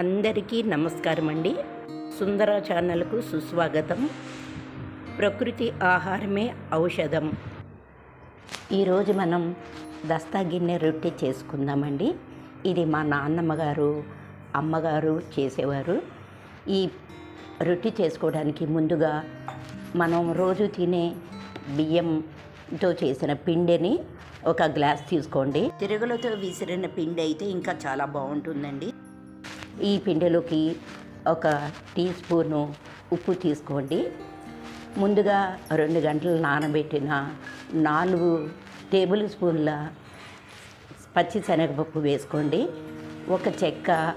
అందరికీ నమస్కారం అండి. సుందర ఛానల్కు సుస్వాగతం. ప్రకృతి ఆహారమే ఔషధం. ఈరోజు మనం దస్తా గిన్నె రొట్టె చేసుకుందామండి. ఇది మా నాన్నమ్మ గారు అమ్మగారు చేసేవారు. ఈ రొట్టె చేసుకోవడానికి ముందుగా మనం రోజు తినే బియ్యంతో చేసిన పిండిని ఒక గ్లాస్ తీసుకోండి. తిరుగులతో విసిరిన పిండి అయితే ఇంకా చాలా బాగుంటుందండి. ఈ పిండిలోకి ఒక టీ స్పూను ఉప్పు తీసుకోండి. ముందుగా రెండు గంటలు నానబెట్టిన నాలుగు టేబుల్ స్పూన్ల పచ్చి శనగపప్పు వేసుకోండి. ఒక చెక్క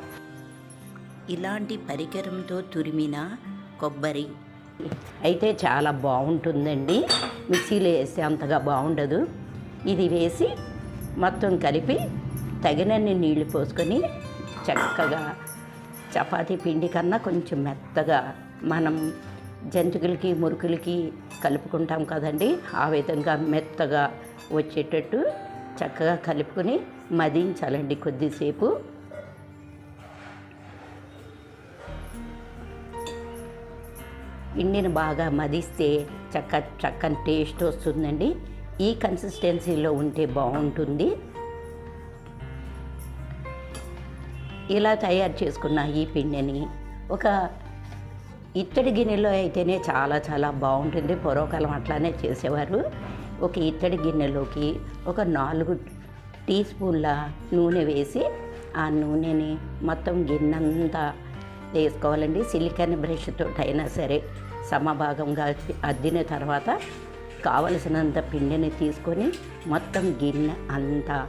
ఇలాంటి పరికరంతో తురిమిన కొబ్బరి అయితే చాలా బాగుంటుందండి. మిక్సీలో వేస్తే అంతగా బాగుండదు. ఇది వేసి మొత్తం కలిపి తగినన్ని నీళ్ళు పోసుకొని చక్కగా చపాతీ పిండి కన్నా కొంచెం మెత్తగా మనం జంతికలకి మురుకులకి కలుపుకుంటాం కదండి. ఆ విధంగా మెత్తగా వచ్చేటట్టు చక్కగా కలుపుకొని మదించాలండి కొద్దిసేపు. పిండిని బాగా మదిస్తే చక్క చక్కని టేస్ట్ వస్తుందండి. ఈ కన్సిస్టెన్సీలో ఉంటే బాగుంటుంది. ఇలా తయారు చేసుకున్న ఈ పిండిని ఒక ఇత్తడి గిన్నెలో అయితేనే చాలా చాలా బాగుంటుంది. పూర్వకాలం అట్లానే చేసేవారు. ఒక ఇత్తడి గిన్నెలోకి ఒక నాలుగు టీ స్పూన్ల నూనె వేసి ఆ నూనెని మొత్తం గిన్నెంతా వేసుకోవాలండి. సిలికాన్ బ్రష్తో అయినా సరే సమభాగంగా అద్దిన తర్వాత కావలసినంత పిండిని తీసుకొని మొత్తం గిన్నె అంతా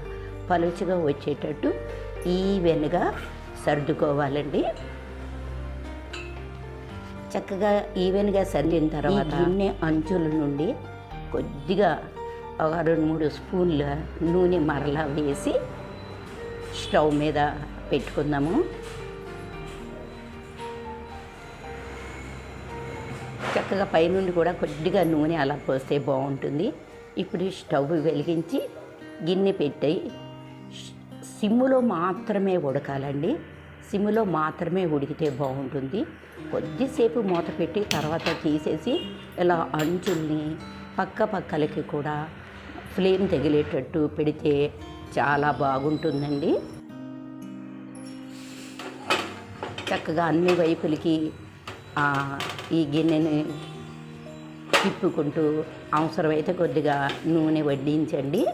పలుచగా వచ్చేటట్టు ఈవెన్గా సర్దుకోవాలండి. చక్కగా ఈవెన్గా సర్దిన తర్వాత అన్ని అంచుల నుండి కొద్దిగా ఒక రెండు మూడు స్పూన్ల నూనె మరలా వేసి స్టవ్ మీద పెట్టుకుందాము. చక్కగా పైనుండి కూడా కొద్దిగా నూనె అలా పోస్తే బాగుంటుంది. ఇప్పుడు స్టవ్ వెలిగించి గిన్నె పెట్టి సిమ్ములో మాత్రమే ఉడకాలండి. సిమ్ములో మాత్రమే ఉడికితే బాగుంటుంది. కొద్దిసేపు మూత పెట్టి తర్వాత తీసేసి ఇలా అంచుల్ని పక్క పక్కలకి కూడా ఫ్లేమ్ తగిలేటట్టు పెడితే చాలా బాగుంటుందండి. చక్కగా అన్ని వైపులకి ఈ గిన్నెని తిప్పుకుంటూ అవసరమైతే కొద్దిగా నూనె వడ్డించండి.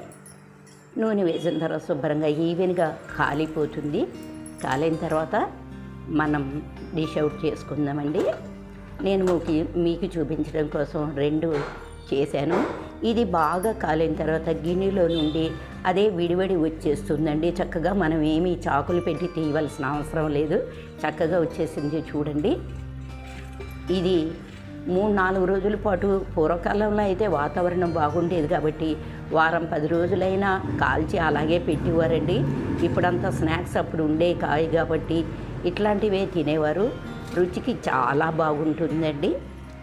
నూనె వేసిన తర్వాత శుభ్రంగా ఈవెన్గా కాలిపోతుంది. కాలిన తర్వాత మనం డిష్ అవుట్ చేసుకుందామండి. నేను మీకు మీకు చూపించడం కోసం రెండు చేశాను. ఇది బాగా కాలిన తర్వాత గిన్నెలో నుండి అదే విడివడి వచ్చేస్తుందండి. చక్కగా మనం ఏమీ చాకులు పెట్టి తీయవలసిన అవసరం లేదు. చక్కగా వచ్చేసింది చూడండి. ఇది మూడు నాలుగు రోజుల పాటు పూర్వకాలంలో అయితే వాతావరణం బాగుండేది కాబట్టి వారం పది రోజులైనా కాల్చి అలాగే పెట్టేవారండి. ఇప్పుడంతా స్నాక్స్ అప్పుడు ఉండే కాయ కాబట్టి ఇట్లాంటివే తినేవారు. రుచికి చాలా బాగుంటుందండి.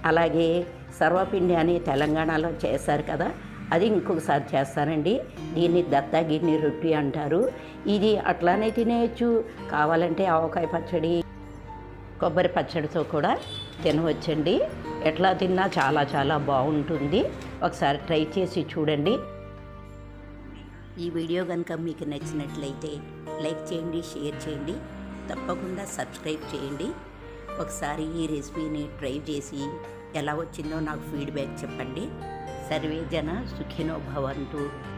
అలాగే సర్వపిండి అని తెలంగాణలో చేశారు కదా అది ఇంకొకసారి చేస్తానండి. దీన్ని దత్తాగిన్ని రొట్టి అంటారు. ఇది అట్లానే తినేయచ్చు. కావాలంటే ఆవకాయ పచ్చడి కొబ్బరి పచ్చడితో కూడా తినవచ్చండి. ఎట్లా తిన్నా చాలా చాలా బాగుంటుంది. ఒకసారి ట్రై చేసి చూడండి. ఈ వీడియో కనుక మీకు నచ్చినట్లయితే లైక్ చేయండి షేర్ చేయండి. తప్పకుండా సబ్స్క్రైబ్ చేయండి. ఒకసారి ఈ రెసిపీని ట్రై చేసి ఎలా వచ్చిందో నాకు ఫీడ్బ్యాక్ చెప్పండి. సర్వే జన సుఖినో భవంతు.